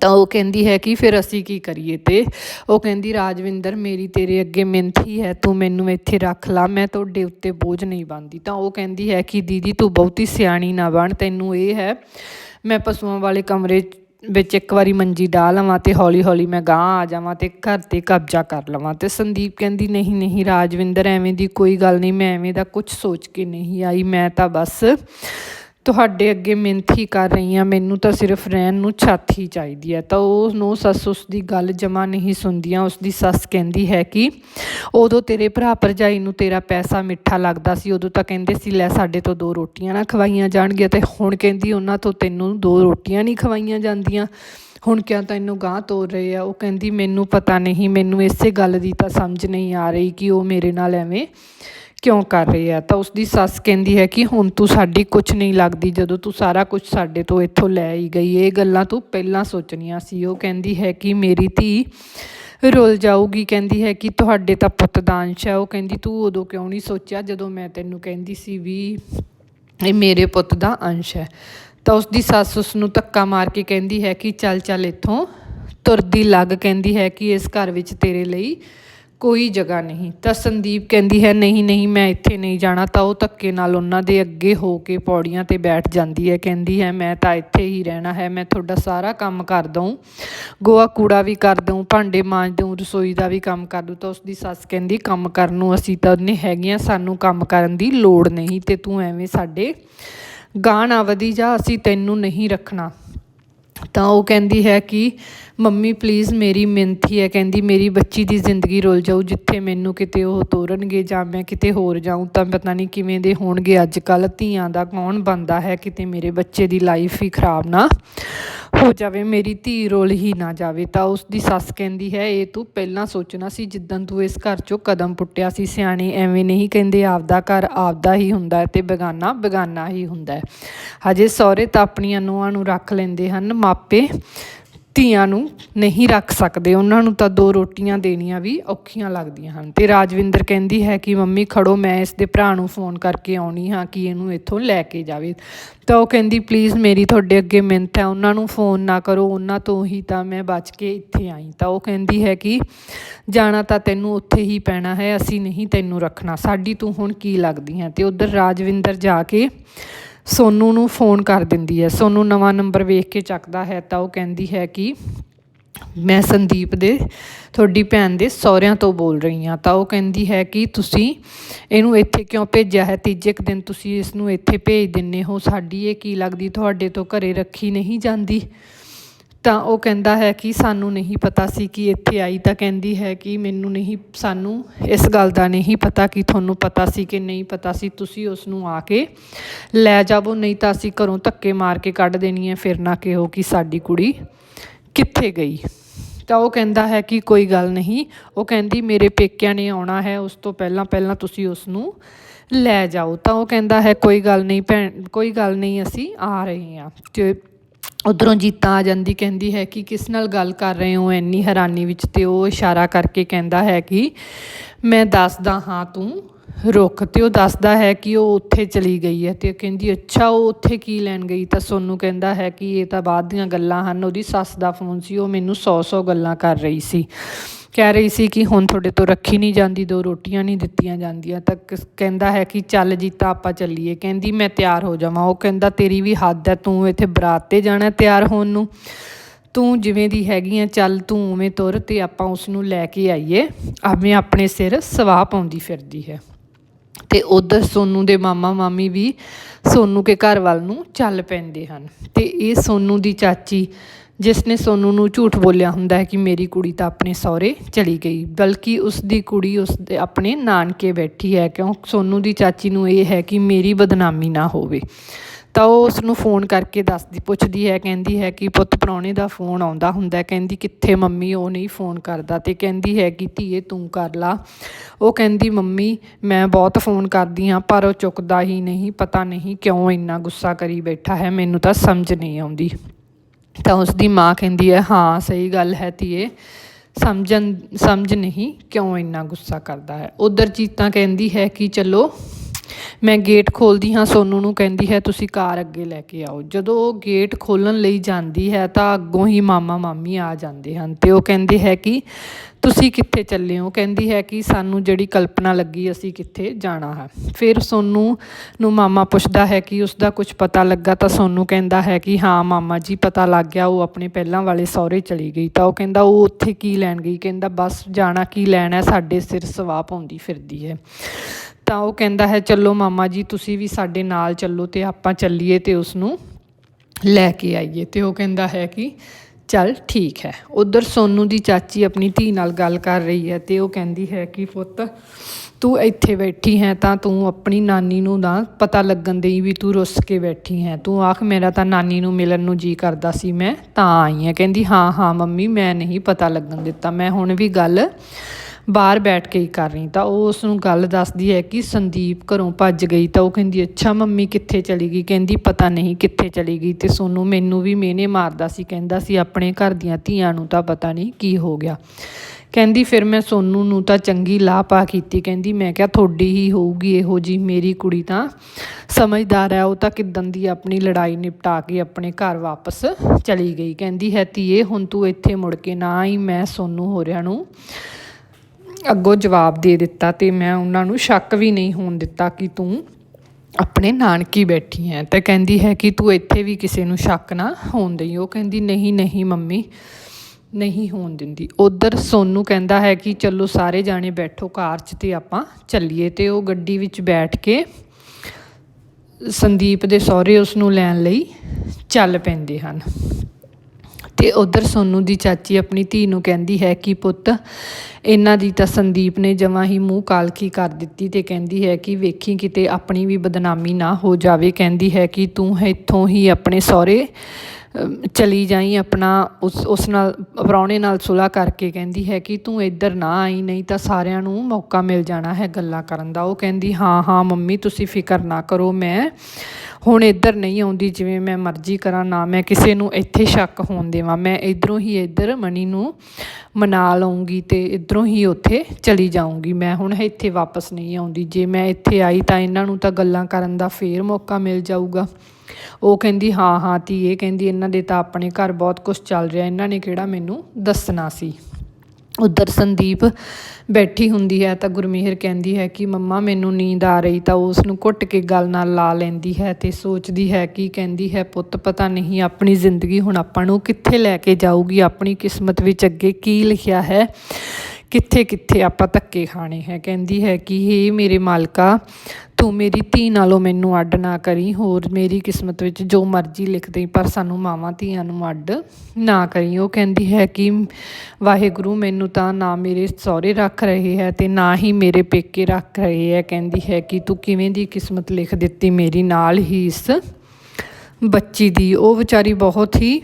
ਤਾਂ ਉਹ ਕਹਿੰਦੀ ਹੈ ਕਿ ਫਿਰ ਅਸੀਂ ਕੀ ਕਰੀਏ ਤੇ? ਉਹ ਕਹਿੰਦੀ, ਰਾਜਵਿੰਦਰ, ਮੇਰੀ ਤੇਰੇ ਅੱਗੇ ਮਿਹਨਤ ਹੀ ਹੈ ਤੂੰ ਮੈਨੂੰ ਇੱਥੇ ਰੱਖ ਲਾ, ਮੈਂ ਤੁਹਾਡੇ ਉੱਤੇ ਬੋਝ ਨਹੀਂ ਬਣਦੀ। ਤਾਂ ਉਹ ਕਹਿੰਦੀ ਹੈ ਕਿ, ਦੀਦੀ, ਤੂੰ ਬਹੁਤੀ ਸਿਆਣੀ ਨਾ ਬਣ, ਤੈਨੂੰ ਇਹ ਹੈ, ਮੈਂ ਪਸ਼ੂਆਂ ਵਾਲੇ ਕਮਰੇ ਵਿੱਚ ਇੱਕ ਵਾਰੀ ਮੰਜੀ ਡਾਹ ਲਵਾਂ ਤੇ ਹੌਲੀ ਹੌਲੀ ਮੈਂ ਗਾਂ ਆ ਜਾਵਾਂ ਤੇ ਘਰ ਤੇ ਕਬਜ਼ਾ ਕਰ ਲਵਾਂ। ਤੇ ਸੰਦੀਪ ਕਹਿੰਦੀ, ਨਹੀਂ ਨਹੀਂ ਰਾਜਵਿੰਦਰ, ਐਵੇਂ ਦੀ ਕੋਈ ਗੱਲ ਨਹੀਂ, ਮੈਂ ਐਵੇਂ ਦਾ ਕੁਝ ਸੋਚ ਕੇ ਨਹੀਂ ਆਈ, ਮੈਂ ਤਾਂ ਬਸ ਤੁਹਾਡੇ ਅੱਗੇ ਮਿਹਨਤ ਹੀ ਕਰ ਰਹੀ ਹਾਂ, ਮੈਨੂੰ ਤਾਂ ਸਿਰਫ ਰਹਿਣ ਨੂੰ ਛੱਤ ਹੀ ਚਾਹੀਦੀ ਹੈ। ਤਾਂ ਉਹ ਨੂੰ ਸੱਸ ਉਸ ਦੀ ਗੱਲ ਜਮਾ ਨਹੀਂ ਸੁਣਦੀਆਂ, ਉਸ ਦੀ ਸੱਸ ਕਹਿੰਦੀ ਹੈ ਕਿ ਉਦੋਂ ਤੇਰੇ ਭਰਾ ਭਰਜਾਈ ਨੂੰ ਤੇਰਾ ਪੈਸਾ ਮਿੱਠਾ ਲੱਗਦਾ ਸੀ, ਉਦੋਂ ਤਾਂ ਕਹਿੰਦੇ ਸੀ, ਲੈ ਸਾਡੇ ਤੋਂ ਦੋ ਰੋਟੀਆਂ ਨਾ ਖਵਾਈਆਂ ਜਾਣਗੀਆਂ। ਤੇ ਹੁਣ ਕਹਿੰਦੀ, ਉਹਨਾਂ ਤੋਂ ਤੈਨੂੰ ਦੋ ਰੋਟੀਆਂ ਨਹੀਂ ਖਵਾਈਆਂ ਜਾਂਦੀਆਂ। ਹੁਣ ਕਿਉਂ ਤੈਨੂੰ ਗਾਂ ਤੋਰ ਰਹੇ ਆ? ਉਹ ਕਹਿੰਦੀ, ਮੈਨੂੰ ਪਤਾ ਨਹੀਂ, ਮੈਨੂੰ ਇਸੇ ਗੱਲ ਦੀ ਤਾਂ ਸਮਝ ਨਹੀਂ ਆ ਰਹੀ ਕਿ ਉਹ ਮੇਰੇ ਨਾਲ ਐਵੇਂ ਕਿਉਂ ਕਰ ਰਹੇ ਆ ਤਾਂ ਉਸਦੀ ਸੱਸ ਕਹਿੰਦੀ ਹੈ ਕਿ ਹੁਣ ਤੂੰ ਸਾਡੀ ਕੁਝ ਨਹੀਂ ਲੱਗਦੀ, ਜਦੋਂ ਤੂੰ ਸਾਰਾ ਕੁਝ ਸਾਡੇ ਤੋਂ ਇੱਥੋਂ ਲੈ ਹੀ ਗਈ। ਇਹ ਗੱਲਾਂ ਤੂੰ ਪਹਿਲਾਂ ਸੋਚਣੀਆਂ ਸੀ। ਉਹ ਕਹਿੰਦੀ ਹੈ ਕਿ ਮੇਰੀ ਧੀ ਰੁੱਲ ਜਾਊਗੀ। ਕਹਿੰਦੀ ਹੈ ਕਿ ਤੁਹਾਡੇ ਤਾਂ ਪੁੱਤ ਦਾ ਅੰਸ਼ ਹੈ। ਉਹ ਕਹਿੰਦੀ, ਤੂੰ ਉਦੋਂ ਕਿਉਂ ਨਹੀਂ ਸੋਚਿਆ ਜਦੋਂ ਮੈਂ ਤੈਨੂੰ ਕਹਿੰਦੀ ਸੀ ਵੀ ਇਹ ਮੇਰੇ ਪੁੱਤ ਦਾ ਅੰਸ਼ ਹੈ? ਤਾਂ ਉਸਦੀ ਸੱਸ ਉਸ ਨੂੰ ਧੱਕਾ ਮਾਰ ਕੇ ਕਹਿੰਦੀ ਹੈ ਕਿ, ਚੱਲ ਚੱਲ, ਇੱਥੋਂ ਤੁਰਦੀ ਲੱਗ। ਕਹਿੰਦੀ ਹੈ ਕਿ ਇਸ ਘਰ ਵਿੱਚ ਤੇਰੇ ਲਈ ਕੋਈ ਜਗ੍ਹਾ ਨਹੀਂ। ਤਾਂ ਸੰਦੀਪ ਕਹਿੰਦੀ ਹੈ, ਨਹੀਂ ਨਹੀਂ, ਮੈਂ ਇੱਥੇ ਨਹੀਂ ਜਾਣਾ। ਤਾਂ ਉਹ ਧੱਕੇ ਨਾਲ ਉਹਨਾਂ ਦੇ ਅੱਗੇ ਹੋ ਕੇ ਪੌੜੀਆਂ ਤੇ ਬੈਠ ਜਾਂਦੀ ਹੈ। ਕਹਿੰਦੀ ਹੈ, ਮੈਂ ਤਾਂ ਇੱਥੇ ਹੀ ਰਹਿਣਾ ਹੈ। ਮੈਂ ਤੁਹਾਡਾ ਸਾਰਾ ਕੰਮ ਕਰ ਦਊਂ। ਗੋਆ ਕੂੜਾ ਵੀ ਕਰ ਦਊਂ, ਭਾਂਡੇ ਮਾਂਜ ਦਊਂ, ਰਸੋਈ ਦਾ ਵੀ ਕੰਮ ਕਰ ਦਊਂ। ਤਾਂ ਉਸ ਦੀ ਸੱਸ ਕਹਿੰਦੀ, ਕੰਮ ਕਰਨ ਨੂੰ ਅਸੀਂ ਤਾਂ ਨੇ ਹੈਗੀਆਂ ਸਾਨੂੰ ਕੰਮ ਕਰਨ ਦੀ ਲੋੜ ਨਹੀਂ ਤੇ ਤੂੰ ਐਵੇਂ ਸਾਡੇ ਗਾਂ ਨਾ ਵਧੀ ਜਾ। ਅਸੀਂ ਤੈਨੂੰ ਨਹੀਂ ਰੱਖਣਾ। ਤਾਂ ਉਹ ਕਹਿੰਦੀ ਹੈ ਕਿ, ਮੰਮੀ ਪਲੀਜ਼ ਮੇਰੀ ਮਿਹਨਤੀ ਹੈ। ਕਹਿੰਦੀ, ਮੇਰੀ ਬੱਚੀ ਦੀ ਜ਼ਿੰਦਗੀ ਰੁਲ ਜਾਊ, ਜਿੱਥੇ ਮੈਨੂੰ ਕਿਤੇ ਉਹ ਤੋਰਨਗੇ ਜਾਂ ਮੈਂ ਕਿਤੇ ਹੋਰ ਜਾਊਂ, ਤਾਂ ਪਤਾ ਨਹੀਂ ਕਿਵੇਂ ਦੇ ਹੋਣਗੇ। ਅੱਜ ਕੱਲ੍ਹ ਧੀਆਂ ਦਾ ਕੌਣ ਬੰਦਾ ਹੈ? ਕਿਤੇ ਮੇਰੇ ਬੱਚੇ ਦੀ ਲਾਈਫ ਹੀ ਖਰਾਬ ਨਾ ਹੋ ਜਾਵੇ, ਮੇਰੀ ਧੀ ਰੋਲ ਹੀ ਨਾ ਜਾਵੇ, ਤਾਂ ਉਸ ਦੀ ਸੱਸ ਕਹਿੰਦੀ ਹੈ, ਇਹ ਤੂੰ ਪਹਿਲਾਂ ਸੋਚਣਾ ਸੀ ਜਿੱਦਣ ਤੂੰ ਇਸ ਘਰ ਚੋਂ ਕਦਮ ਪੁੱਟਿਆ ਸੀ, ਸਿਆਣੇ ਐਵੇਂ ਨਹੀਂ ਕਹਿੰਦੇ, ਆਪਦਾ ਘਰ ਆਪਦਾ ਹੀ ਹੁੰਦਾ ਹੈ ਤੇ ਬੇਗਾਨਾ ਬੇਗਾਨਾ ਹੀ ਹੁੰਦਾ ਹੈ। ਹਜੇ ਸਹੁਰੇ ਤਾਂ ਆਪਣੀਆਂ ਨੂੰਹਾਂ ਨੂੰ ਰੱਖ ਲੈਂਦੇ ਹਨ, ਮਾਪੇ ਧੀਆਂ ਨੂੰ ਨਹੀਂ ਰੱਖ ਸਕਦੇ। ਉਹਨਾਂ ਨੂੰ ਤਾਂ ਦੋ ਰੋਟੀਆਂ ਦੇਣੀਆਂ ਵੀ ਔਖੀਆਂ ਲੱਗਦੀਆਂ ਹਨ। ਤੇ ਰਾਜਵਿੰਦਰ ਕਹਿੰਦੀ ਹੈ ਕਿ, ਮੰਮੀ, ਖੜੋ, ਮੈਂ ਇਸ ਦੇ ਭਰਾ ਨੂੰ ਫੋਨ ਕਰਕੇ ਆਉਣੀ ਹਾਂ ਕਿ ਇਹਨੂੰ ਇੱਥੋਂ ਲੈ ਕੇ ਜਾਵੇ। ਤਾਂ ਉਹ ਕਹਿੰਦੀ, ਪਲੀਜ਼, ਮੇਰੀ ਤੁਹਾਡੇ ਅੱਗੇ ਮਿਹਨਤ ਹੈ। ਉਹਨਾਂ ਨੂੰ ਫੋਨ ਨਾ ਕਰੋ। ਉਹਨਾਂ ਤੋਂ ਹੀ ਤਾਂ ਮੈਂ ਬਚ ਕੇ ਇੱਥੇ ਆਈ। ਤਾਂ ਉਹ ਕਹਿੰਦੀ ਹੈ ਕਿ, ਜਾਣਾ ਤਾਂ ਤੈਨੂੰ ਉੱਥੇ ਹੀ ਪੈਣਾ ਹੈ। ਅਸੀਂ ਨਹੀਂ ਤੈਨੂੰ ਰੱਖਣਾ। ਸਾਡੀ ਤੂੰ ਹੁਣ ਕੀ ਲੱਗਦੀ ਹੈ? ਤੇ ਉਧਰ ਰਾਜਵਿੰਦਰ ਜਾ ਕੇ ਸੋਨੂੰ ਨੂੰ ਫੋਨ ਕਰ ਦਿੰਦੀ ਹੈ। ਸੋਨੂੰ ਨਵਾਂ ਨੰਬਰ ਵੇਖ ਕੇ ਚੱਕਦਾ ਹੈ ਤਾਂ ਉਹ ਕਹਿੰਦੀ ਹੈ ਕਿ ਮੈਂ ਸੰਦੀਪ ਦੇ, ਤੁਹਾਡੀ ਭੈਣ ਦੇ ਸਹੁਰਿਆਂ ਤੋਂ ਬੋਲ ਰਹੀ ਹਾਂ। ਤਾਂ ਉਹ ਕਹਿੰਦੀ ਹੈ ਕਿ ਤੁਸੀਂ ਇਹਨੂੰ ਇੱਥੇ ਕਿਉਂ ਭੇਜਿਆ ਹੈ? ਤੀਜੇ ਕੁ ਦਿਨ ਤੁਸੀਂ ਇਸ ਨੂੰ ਇੱਥੇ ਭੇਜ ਦਿੰਨੇ ਹੋ। ਸਾਡੀ ਇਹ ਕੀ ਲੱਗਦੀ? ਤੁਹਾਡੇ ਤੋਂ ਘਰੇ ਰੱਖੀ ਨਹੀਂ ਜਾਂਦੀ। ਤਾਂ ਉਹ ਕਹਿੰਦਾ ਹੈ ਕਿ ਸਾਨੂੰ ਨਹੀਂ ਪਤਾ ਸੀ ਕਿ ਇੱਥੇ ਆਈ ਤਾਂ ਕਹਿੰਦੀ ਹੈ ਕਿ ਮੈਨੂੰ ਨਹੀਂ, ਸਾਨੂੰ ਇਸ ਗੱਲ ਦਾ ਨਹੀਂ ਪਤਾ ਕਿ ਤੁਹਾਨੂੰ ਪਤਾ ਸੀ ਕਿ ਨਹੀਂ ਪਤਾ ਸੀ। ਤੁਸੀਂ ਉਸ ਨੂੰ ਆ ਕੇ ਲੈ ਜਾਵੋ, ਨਹੀਂ ਤਾਂ ਅਸੀਂ ਘਰੋਂ ਧੱਕੇ ਮਾਰ ਕੇ ਕੱਢ ਦੇਣੀ ਹੈ, ਫਿਰ ਨਾ ਕਿਹੋ ਕਿ ਸਾਡੀ ਕੁੜੀ ਕਿੱਥੇ ਗਈ। ਤਾਂ ਉਹ ਕਹਿੰਦਾ ਹੈ ਕਿ ਕੋਈ ਗੱਲ ਨਹੀਂ, ਉਹ ਕਹਿੰਦੀ ਮੇਰੇ ਪੇਕਿਆਂ ਨੇ ਆਉਣਾ ਹੈ, ਉਸ ਤੋਂ ਪਹਿਲਾਂ ਪਹਿਲਾਂ ਤੁਸੀਂ ਉਸ ਨੂੰ ਲੈ ਜਾਓ। ਤਾਂ ਉਹ ਕਹਿੰਦਾ ਹੈ, ਕੋਈ ਗੱਲ ਨਹੀਂ ਭੈਣ, ਕੋਈ ਗੱਲ ਨਹੀਂ, ਅਸੀਂ ਆ ਰਹੇ ਹਾਂ। ਤੇ ਉੱਧਰੋਂ ਜੀਤਾ ਆ ਜਾਂਦੀ ਕਹਿੰਦੀ ਹੈ ਕਿ ਕਿਸ ਨਾਲ ਗੱਲ ਕਰ ਰਹੇ ਹੋ? ਇੰਨੀ ਹੈਰਾਨੀ ਵਿੱਚ ਅਤੇ ਉਹ ਇਸ਼ਾਰਾ ਕਰਕੇ ਕਹਿੰਦਾ ਹੈ ਕਿ ਮੈਂ ਦੱਸਦਾ ਹਾਂ ਤੂੰ ਰੁੱਖ ਅਤੇ ਉਹ ਦੱਸਦਾ ਹੈ ਕਿ ਉਹ ਉੱਥੇ ਚਲੀ ਗਈ ਹੈ ਅਤੇ ਕਹਿੰਦੀ, ਅੱਛਾ, ਉਹ ਉੱਥੇ ਕੀ ਲੈਣ ਗਈ? ਤਾਂ ਸੋਨੂੰ ਕਹਿੰਦਾ ਹੈ ਕਿ ਇਹ ਤਾਂ ਬਾਅਦ ਦੀਆਂ ਗੱਲਾਂ ਹਨ, ਉਹਦੀ ਸੱਸ ਦਾ ਫੋਨ ਸੀ, ਉਹ ਮੈਨੂੰ ਸੌ ਸੌ ਗੱਲਾਂ ਕਰ ਰਹੀ ਸੀ। ਕਹਿ ਰਹੀ ਸੀ ਕਿ ਹੁਣ ਤੁਹਾਡੇ ਤੋਂ ਰੱਖੀ ਨਹੀਂ ਜਾਂਦੀ, ਦੋ ਰੋਟੀਆਂ ਨਹੀਂ ਦਿੱਤੀਆਂ ਜਾਂਦੀਆਂ। ਤਾਂ ਕਹਿੰਦਾ ਹੈ ਕਿ ਚੱਲ ਜੀਤਾ ਆਪਾਂ ਚੱਲੀਏ। ਕਹਿੰਦੀ, ਮੈਂ ਤਿਆਰ ਹੋ ਜਾਵਾਂ। ਉਹ ਕਹਿੰਦਾ, ਤੇਰੀ ਵੀ ਹੱਦ ਹੈ, ਤੂੰ ਇੱਥੇ ਬਰਾਤ ਤੇ ਜਾਣਾ ਤਿਆਰ ਹੋਣ ਨੂੰ। ਤੂੰ ਜਿਵੇਂ ਦੀ ਹੈਗੀ ਆ, ਚੱਲ ਤੂੰ ਉਵੇਂ ਤੁਰ ਤੇ ਆਪਾਂ ਉਸ ਨੂੰ ਲੈ ਕੇ ਆਈਏ। ਆਵੇਂ ਆਪਣੇ ਸਿਰ ਸਵਾਹ ਪਾਉਂਦੀ ਫਿਰਦੀ ਹੈ। ਤੇ ਉਧਰ ਸੋਨੂ ਦੇ ਮਾਮਾ ਮਾਮੀ ਵੀ ਸੋਨੂ ਕੇ ਘਰ ਵੱਲ ਨੂੰ ਚੱਲ ਪੈਂਦੇ ਹਨ। ਤੇ ਇਹ ਸੋਨੂ ਦੀ ਚਾਚੀ ਜਿਸ ਨੇ ਸੋਨੂ ਨੂੰ ਝੂਠ ਬੋਲਿਆ ਹੁੰਦਾ ਹੈ ਕਿ ਮੇਰੀ ਕੁੜੀ ਤਾਂ ਆਪਣੇ ਸਹੁਰੇ ਚਲੀ ਗਈ, ਬਲਕਿ ਉਸ ਦੀ ਕੁੜੀ ਉਸ ਦੇ ਆਪਣੇ ਨਾਨਕੇ ਬੈਠੀ ਹੈ, ਕਿਉਂ? ਸੋਨੂ ਦੀ ਚਾਚੀ ਨੂੰ ਇਹ ਹੈ ਕਿ ਮੇਰੀ ਬਦਨਾਮੀ ਨਾ ਹੋਵੇ। ਤਾਂ ਉਹ ਉਸ ਨੂੰ ਫੋਨ ਕਰਕੇ ਦੱਸਦੀ, ਪੁੱਛਦੀ ਹੈ, ਕਹਿੰਦੀ ਹੈ ਕਿ ਪੁੱਤ ਪ੍ਰਾਹੁਣੇ ਦਾ ਫੋਨ ਆਉਂਦਾ ਹੁੰਦਾ ਕਹਿੰਦੀ ਕਿੱਥੇ ਮੰਮੀ, ਉਹ ਨਹੀਂ ਫੋਨ ਕਰਦਾ ਤੇ ਕਹਿੰਦੀ ਹੈ ਕਿ ਧੀਏ ਤੂੰ ਕਰ ਲਾ। ਉਹ ਕਹਿੰਦੀ, ਮੰਮੀ, ਮੈਂ ਬਹੁਤ ਫੋਨ ਕਰਦੀ ਹਾਂ, ਪਰ ਉਹ ਚੁੱਕਦਾ ਹੀ ਨਹੀਂ, ਪਤਾ ਨਹੀਂ ਕਿਉਂ ਇੰਨਾ ਗੁੱਸਾ ਕਰੀ ਬੈਠਾ ਹੈ, ਮੈਨੂੰ ਤਾਂ ਸਮਝ ਨਹੀਂ ਆਉਂਦੀ। ਤਾਂ ਉਸ ਦੀ ਮਾਂ ਕਹਿੰਦੀ ਹੈ, ਹਾਂ, ਸਹੀ ਗੱਲ ਹੈ ਧੀਏ। ਸਮਝਣ, ਸਮਝ ਨਹੀਂ ਕਿਉਂ ਇੰਨਾ ਗੁੱਸਾ ਕਰਦਾ ਹੈ? ਉਧਰ ਜੀਤਾਂ ਕਹਿੰਦੀ ਹੈ ਕਿ ਚਲੋ ਮੈਂ ਗੇਟ ਖੋਲਦੀ ਹਾਂ, ਸੋਨੂ ਨੂੰ ਕਹਿੰਦੀ ਹੈ, ਤੁਸੀਂ ਕਾਰ ਅੱਗੇ ਲੈ ਕੇ ਆਓ। ਜਦੋਂ ਉਹ ਗੇਟ ਖੋਲਣ ਲਈ ਜਾਂਦੀ ਹੈ, ਤਾਂ ਅੱਗੋਂ ਹੀ ਮਾਮਾ, ਮਾਮੀ ਆ ਜਾਂਦੇ ਹਨ ਤੇ ਉਹ ਕਹਿੰਦੇ ਹੈ ਕਿ ਤੁਸੀਂ ਕਿੱਥੇ ਚੱਲੇ ਹੋ? ਕਹਿੰਦੀ ਹੈ ਕਿ ਸਾਨੂੰ ਜਿਹੜੀ ਕਲਪਨਾ ਲੱਗੀ, ਅਸੀਂ ਕਿੱਥੇ ਜਾਣਾ ਹੈ? ਫਿਰ ਸੋਨੂ ਨੂੰ ਮਾਮਾ ਪੁੱਛਦਾ ਹੈ ਕਿ ਉਸ ਦਾ ਕੁਝ ਪਤਾ ਲੱਗਾ ਤਾਂ ਸੋਨੂ ਕਹਿੰਦਾ ਹੈ ਕਿ ਹਾਂ, ਮਾਮਾ ਜੀ, ਪਤਾ ਲੱਗ ਗਿਆ, ਉਹ ਆਪਣੇ ਪਹਿਲਾਂ ਵਾਲੇ ਸਹੁਰੇ ਚਲੀ ਗਈ। ਤਾਂ ਉਹ ਕਹਿੰਦਾ, ਉਹ ਉੱਥੇ ਕੀ ਲੈਣ ਗਈ? ਕਹਿੰਦਾ, ਬਸ, ਜਾਣਾ ਕੀ ਲੈਣਾ ਸਾਡੇ ਸਿਰ ਸਵਾਹ ਪਾਉਂਦੀ ਫਿਰਦੀ ਹੈ। ਤਾਂ ਉਹ ਕਹਿੰਦਾ ਹੈ, ਚਲੋ ਮਾਮਾ ਜੀ, ਤੁਸੀਂ ਵੀ ਸਾਡੇ ਨਾਲ ਚੱਲੋ ਤੇ ਆਪਾਂ ਚੱਲੀਏ ਤੇ ਉਸ ਨੂੰ ਲੈ ਕੇ ਆਈਏ। ਤੇ ਉਹ ਕਹਿੰਦਾ ਹੈ ਕਿ ਚੱਲ ਠੀਕ ਹੈ। ਉਧਰ ਸੋਨੂ ਦੀ ਚਾਚੀ ਆਪਣੀ ਧੀ ਨਾਲ ਗੱਲ ਕਰ ਰਹੀ ਹੈ ਤੇ ਉਹ ਕਹਿੰਦੀ ਹੈ ਕਿ ਪੁੱਤ, ਤੂੰ ਇੱਥੇ ਬੈਠੀ ਹੈ ਤਾਂ ਤੂੰ ਆਪਣੀ ਨਾਨੀ ਨੂੰ ਨਾ ਪਤਾ ਲੱਗਣ ਦੇਈ ਵੀ ਤੂੰ ਰੁੱਸ ਕੇ ਬੈਠੀ ਹੈ। ਤੂੰ ਆਖ, ਮੇਰਾ ਤਾਂ ਨਾਨੀ ਨੂੰ ਮਿਲਣ ਨੂੰ ਜੀ ਕਰਦਾ ਸੀ, ਮੈਂ ਤਾਂ ਆਈ ਹਾਂ। ਕਹਿੰਦੀ, ਹਾਂ ਹਾਂ, ਮੰਮੀ, ਮੈਂ ਨਹੀਂ ਪਤਾ ਲੱਗਣ ਦਿੱਤਾ। ਮੈਂ ਹੁਣ ਵੀ ਗੱਲ ਬਾਹਰ ਬੈਠ ਕੇ ਹੀ ਕਰ ਰਹੀ ਤਾਂ ਉਹ ਉਸ ਨੂੰ ਗੱਲ ਦੱਸਦੀ ਹੈ ਕਿ ਸੰਦੀਪ ਘਰੋਂ ਭੱਜ ਗਈ ਤਾਂ ਉਹ ਕਹਿੰਦੀ, ਅੱਛਾ ਮੰਮੀ, ਕਿੱਥੇ ਚਲੀ ਗਈ? ਕਹਿੰਦੀ, ਪਤਾ ਨਹੀਂ ਕਿੱਥੇ ਚਲੀ ਗਈ ਤੇ ਸੋਨੂੰ ਮੈਨੂੰ ਵੀ ਮੇਨੇ ਮਾਰਦਾ ਸੀ, ਕਹਿੰਦਾ ਸੀ ਆਪਣੇ ਘਰ ਦੀਆਂ ਧੀਆਂ ਨੂੰ ਤਾਂ ਪਤਾ ਨਹੀਂ ਕੀ ਹੋ ਗਿਆ। ਕਹਿੰਦੀ, ਫਿਰ ਮੈਂ ਸੋਨੂੰ ਨੂੰ ਤਾਂ ਚੰਗੀ ਲਾਪਾ ਕੀਤੀ। ਕਹਿੰਦੀ, ਮੈਂ ਕਿਹਾ, ਤੁਹਾਡੀ ਹੀ ਹੋਊਗੀ ਇਹੋ ਜੀ ਮੇਰੀ ਕੁੜੀ ਤਾਂ। ਸਮਝਦਾਰ ਹੈ, ਉਹ ਤਾਂ ਕਿਦਨ ਦੀ ਆਪਣੀ ਲੜਾਈ ਨਿਪਟਾ ਕੇ ਆਪਣੇ ਘਰ ਵਾਪਸ ਚਲੀ ਗਈ। ਕਹਿੰਦੀ, ਹੈ ਧੀਏ, ਹੁਣ ਤੂੰ ਇੱਥੇ ਮੁੜ ਕੇ ਨਾ ਹੀ ਮੈਂ ਸੋਨੂੰ ਹੋਰਿਆਂ ਨੂੰ ਅੱਗੋਂ ਜਵਾਬ ਦੇ ਦਿੱਤਾ ਤੇ ਮੈਂ ਉਹਨਾਂ ਨੂੰ ਸ਼ੱਕ ਵੀ ਨਹੀਂ ਹੋਣ ਦਿੱਤਾ ਕਿ ਤੂੰ ਆਪਣੇ ਨਾਨਕੀ ਬੈਠੀ ਹੈ। ਤੇ ਕਹਿੰਦੀ ਹੈ ਕਿ ਤੂੰ ਇੱਥੇ ਵੀ ਕਿਸੇ ਨੂੰ ਸ਼ੱਕ ਨਾ ਹੋਣ ਦੇਈ। ਉਹ ਕਹਿੰਦੀ, ਨਹੀਂ ਨਹੀਂ ਮੰਮੀ, ਨਹੀਂ ਹੋਣ ਦਿੰਦੀ। ਉਧਰ ਸੋਨੂ ਕਹਿੰਦਾ ਹੈ ਕਿ ਚਲੋ ਸਾਰੇ ਜਾਣੇ ਬੈਠੋ ਕਾਰ 'ਚ ਤੇ ਆਪਾਂ ਚੱਲੀਏ। ਤੇ ਉਹ ਗੱਡੀ ਵਿੱਚ ਬੈਠ ਕੇ ਸੰਦੀਪ ਦੇ ਸਹੁਰੇ ਉਸ ਨੂੰ ਲੈਣ ਲਈ ਚੱਲ ਪੈਂਦੇ ਹਨ। ਤੇ ਉਧਰ ਸੋਨੂ ਦੀ ਚਾਚੀ ਆਪਣੀ ਧੀ ਨੂੰ ਕਹਿੰਦੀ ਹੈ ਕਿ ਪੁੱਤ, ਇਹਨਾਂ ਦੀ ਤਾਂ ਸੰਦੀਪ ਨੇ ਜਮਾਂ ਹੀ ਮੂੰਹ ਕਾਲਖੀ ਕਰ ਦਿੱਤੀ ਤੇ ਕਹਿੰਦੀ ਹੈ ਕਿ ਵੇਖੀ ਕਿਤੇ ਆਪਣੀ ਵੀ ਬਦਨਾਮੀ ਨਾ ਹੋ ਜਾਵੇ। ਕਹਿੰਦੀ ਹੈ ਕਿ ਤੂੰ ਇੱਥੋਂ ਹੀ ਆਪਣੇ ਸਹੁਰੇ ਚਲੀ ਜਾਈ, ਆਪਣਾ ਉਸ ਉਸ ਨਾਲ, ਪ੍ਰਾਹੁਣੇ ਨਾਲ ਸੁਲਾ ਕਰਕੇ। ਕਹਿੰਦੀ ਹੈ ਕਿ ਤੂੰ ਇੱਧਰ ਨਾ ਆਈ, ਨਹੀਂ ਤਾਂ ਸਾਰਿਆਂ ਨੂੰ ਮੌਕਾ ਮਿਲ ਜਾਣਾ ਹੈ ਗੱਲਾਂ ਕਰਨ ਦਾ। ਉਹ ਕਹਿੰਦੀ, ਹਾਂ ਹਾਂ, ਮੰਮੀ, ਤੁਸੀਂ ਫਿਕਰ ਨਾ ਕਰੋ, ਮੈਂ ਹੁਣ ਇੱਧਰ ਨਹੀਂ ਆਉਂਦੀ, ਜਿਵੇਂ ਮੈਂ ਮਰਜ਼ੀ ਕਰਾਂ ਨਾ, ਮੈਂ ਕਿਸੇ ਨੂੰ ਇੱਥੇ ਸ਼ੱਕ ਹੋਣ ਦੇਵਾਂ। ਮੈਂ ਇਧਰੋਂ ਹੀ ਇੱਧਰ ਮਨੀ ਨੂੰ ਮਨਾ ਲਵਾਂਗੀ ਤੇ ਇਧਰੋਂ ਹੀ ਉੱਥੇ ਚਲੀ ਜਾਊਂਗੀ। ਮੈਂ ਹੁਣ ਇੱਥੇ ਵਾਪਸ ਨਹੀਂ ਆਉਂਦੀ। ਜੇ ਮੈਂ ਇੱਥੇ ਆਈ ਤਾਂ ਇਹਨਾਂ ਨੂੰ ਤਾਂ ਗੱਲਾਂ ਕਰਨ ਦਾ ਫੇਰ ਮੌਕਾ ਮਿਲ ਜਾਊਗਾ। ਉਹ ਕਹਿੰਦੀ, ਹਾਂ ਹਾਂ, ਧੀਏ। ਕਹਿੰਦੀ, ਇਹਨਾਂ ਦੇ ਤਾਂ ਆਪਣੇ ਘਰ ਬਹੁਤ ਕੁਝ ਚੱਲ ਰਿਹਾ। ਇਹਨਾਂ ਨੇ ਕਿਹੜਾ ਮੈਨੂੰ ਦੱਸਣਾ ਸੀ? ਉੱਧਰ ਸੰਦੀਪ ਬੈਠੀ ਹੁੰਦੀ ਹੈ ਤਾਂ ਗੁਰਮੇਹਰ ਕਹਿੰਦੀ ਹੈ ਕਿ ਮੰਮਾ ਮੈਨੂੰ ਨੀਂਦ ਆ ਰਹੀ ਤਾਂ ਉਸ ਨੂੰ ਘੁੱਟ ਕੇ ਗੱਲ ਨਾਲ ਲਾ ਲੈਂਦੀ ਹੈ ਤੇ ਸੋਚਦੀ ਹੈ ਕਿ ਕਹਿੰਦੀ ਹੈ, ਪੁੱਤ, ਪਤਾ ਨਹੀਂ ਆਪਣੀ ਜ਼ਿੰਦਗੀ ਹੁਣ ਆਪਾਂ ਨੂੰ ਕਿੱਥੇ ਲੈ ਕੇ ਜਾਊਗੀ? ਆਪਣੀ ਕਿਸਮਤ ਵਿੱਚ ਅੱਗੇ ਕੀ ਲਿਖਿਆ ਹੈ? ਕਿੱਥੇ ਕਿੱਥੇ ਆਪਾਂ ਧੱਕੇ ਖਾਣੇ ਹੈ? ਕਹਿੰਦੀ ਹੈ ਕਿ, ਹੇ ਮੇਰੇ ਮਾਲਕਾ ਤੂੰ ਮੇਰੀ ਧੀ ਨਾਲੋਂ ਮੈਨੂੰ ਅੱਡ ਨਾ ਕਰੀ, ਹੋਰ ਮੇਰੀ ਕਿਸਮਤ ਵਿੱਚ ਜੋ ਮਰਜ਼ੀ ਲਿਖ ਦੇਈ, ਪਰ ਸਾਨੂੰ ਮਾਵਾਂ ਧੀਆਂ ਨੂੰ ਅੱਡ ਨਾ ਕਰੀ। ਉਹ ਕਹਿੰਦੀ ਹੈ ਕਿ ਵਾਹਿਗੁਰੂ, ਮੈਨੂੰ ਤਾਂ ਨਾ ਮੇਰੇ ਸਹੁਰੇ ਰੱਖ ਰਹੇ ਹੈ ਅਤੇ ਨਾ ਹੀ ਮੇਰੇ ਪੇਕੇ ਰੱਖ ਰਹੇ ਹੈ। ਕਹਿੰਦੀ ਹੈ ਕਿ ਤੂੰ ਕਿਵੇਂ ਦੀ ਕਿਸਮਤ ਲਿਖ ਦਿੱਤੀ ਮੇਰੀ ਨਾਲ ਹੀ ਇਸ ਬੱਚੀ ਦੀ। ਉਹ ਵਿਚਾਰੀ ਬਹੁਤ ਹੀ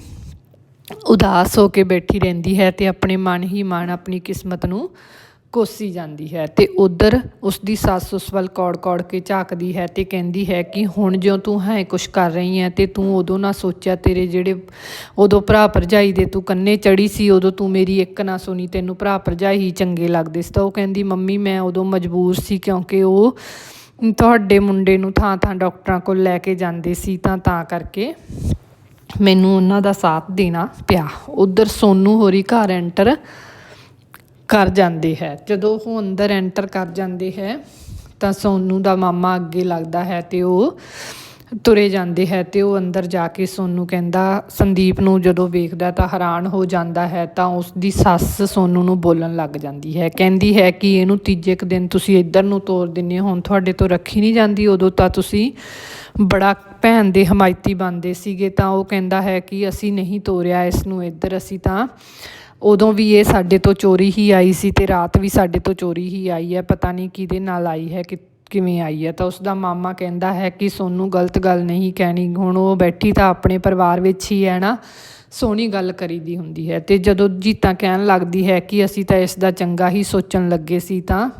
ਉਦਾਸ ਹੋ ਕੇ ਬੈਠੀ ਰਹਿੰਦੀ ਹੈ ਤੇ ਆਪਣੇ ਮਨ ਹੀ ਮਨ ਆਪਣੀ ਕਿਸਮਤ ਨੂੰ ਕੋਸੀ ਜਾਂਦੀ ਹੈ ਤੇ ਉਧਰ ਉਸ ਦੀ ਸੱਸ ਉਸ ਵੱਲ ਕੌੜ-ਕੌੜ ਕੇ ਝਾਕਦੀ ਹੈ ਤੇ ਕਹਿੰਦੀ ਹੈ ਕਿ ਹੁਣ ਜਿਉਂ ਤੂੰ ਹੈ ਕੁਛ ਕਰ ਰਹੀ ਹੈ ਤੇ ਤੂੰ ਉਦੋਂ ਨਾ ਸੋਚਿਆ ਤੇਰੇ ਜਿਹੜੇ ਉਦੋਂ ਭਰਾ ਭਰਜਾਈ ਦੇ ਤੂੰ ਕੰਨੇ ਚੜੀ ਸੀ, ਉਦੋਂ ਤੂੰ ਮੇਰੀ ਇੱਕ ਨਾ ਸੁਣੀ, ਤੈਨੂੰ ਭਰਾ ਭਰਜਾਈ ਹੀ ਚੰਗੇ ਲੱਗਦੇ ਸੀ। ਤਾਂ ਉਹ ਕਹਿੰਦੀ, ਮੰਮੀ, ਮੈਂ ਉਦੋਂ ਮਜਬੂਰ ਸੀ ਕਿਉਂਕਿ ਉਹ ਤੁਹਾਡੇ ਮੁੰਡੇ ਨੂੰ ਥਾਂ-ਥਾਂ ਡਾਕਟਰਾਂ ਕੋਲ ਲੈ ਕੇ ਜਾਂਦੇ ਸੀ, ਤਾਂ ਤਾਂ ਕਰਕੇ ਮੈਨੂੰ ਉਹਨਾਂ ਦਾ ਸਾਥ ਦੇਣਾ ਪਿਆ। ਉਧਰ ਸੋਨੂ ਹੋਰੀ ਘਰ ਐਂਟਰ ਕਰ ਜਾਂਦੇ ਹੈ। ਜਦੋਂ ਉਹ ਅੰਦਰ ਐਂਟਰ ਕਰ ਜਾਂਦੇ ਹੈ, ਤਾਂ ਸੋਨੂ ਦਾ ਮਾਮਾ ਅੱਗੇ ਲੱਗਦਾ ਹੈ ਤੇ ਉਹ ਤੁਰੇ ਜਾਂਦੇ ਹੈ ਤੇ ਉਹ ਅੰਦਰ ਜਾ ਕੇ ਸੋਨੂ ਕਹਿੰਦਾ, ਸੰਦੀਪ ਨੂੰ ਜਦੋਂ ਵੇਖਦਾ ਤਾਂ ਹੈਰਾਨ ਹੋ ਜਾਂਦਾ ਹੈ, ਤਾਂ ਉਸ ਦੀ ਸੱਸ ਸੋਨੂ ਨੂੰ ਬੋਲਣ ਲੱਗ ਜਾਂਦੀ ਹੈ। ਕਹਿੰਦੀ ਹੈ ਕਿ ਇਹਨੂੰ ਤੀਜੇ ਕੁ ਦਿਨ ਤੁਸੀਂ ਇੱਧਰ ਨੂੰ ਤੋਰ ਦਿੰਦੇ ਹੋ, ਹੁਣ ਤੁਹਾਡੇ ਤੋਂ ਰੱਖੀ ਨਹੀਂ ਜਾਂਦੀ। ਉਦੋਂ ਤਾਂ ਤੁਸੀਂ ਬੜਾ ਭੈਣ ਦੇ ਹਮਾਇਤੀ ਬਣਦੇ ਸੀਗੇ ਤਾਂ ਉਹ ਕਹਿੰਦਾ ਹੈ ਕਿ ਅਸੀਂ ਨਹੀਂ ਤੋਰਿਆ, ਇਸ ਨੂੰ ਇੱਧਰ ਅਸੀਂ ਤਾਂ ਉਦੋਂ ਵੀ ਇਹ ਸਾਡੇ ਤੋਂ ਚੋਰੀ ਹੀ ਆਈ ਸੀ ਅਤੇ ਰਾਤ ਵੀ ਸਾਡੇ ਤੋਂ ਚੋਰੀ ਹੀ ਆਈ ਹੈ, ਪਤਾ ਨਹੀਂ ਕਿਹਦੇ ਨਾਲ ਆਈ ਹੈ, ਕਿ ਕਿਵੇਂ ਆਈ ਹੈ। ਤਾਂ ਉਸ ਦਾ ਮਾਮਾ ਕਹਿੰਦਾ ਹੈ ਕਿ ਸੋਨੂੰ ਗਲਤ ਗੱਲ ਨਹੀਂ ਕਹਿਣੀ, ਹੁਣ ਉਹ ਬੈਠੀ ਤਾਂ ਆਪਣੇ ਪਰਿਵਾਰ ਵਿੱਚ ਹੀ ਹੈ ਨਾ, ਸੋਹਣੀ ਗੱਲ ਕਰੀਦੀ ਹੁੰਦੀ ਹੈ। ਤੇ ਜਦੋਂ ਜੀਤਾ ਕਹਿਣ ਲੱਗਦੀ ਹੈ ਕਿ ਅਸੀਂ ਤਾਂ ਇਸ ਦਾ ਚੰਗਾ ਹੀ ਸੋਚਣ ਲੱਗੇ ਸੀ ਤਾਂ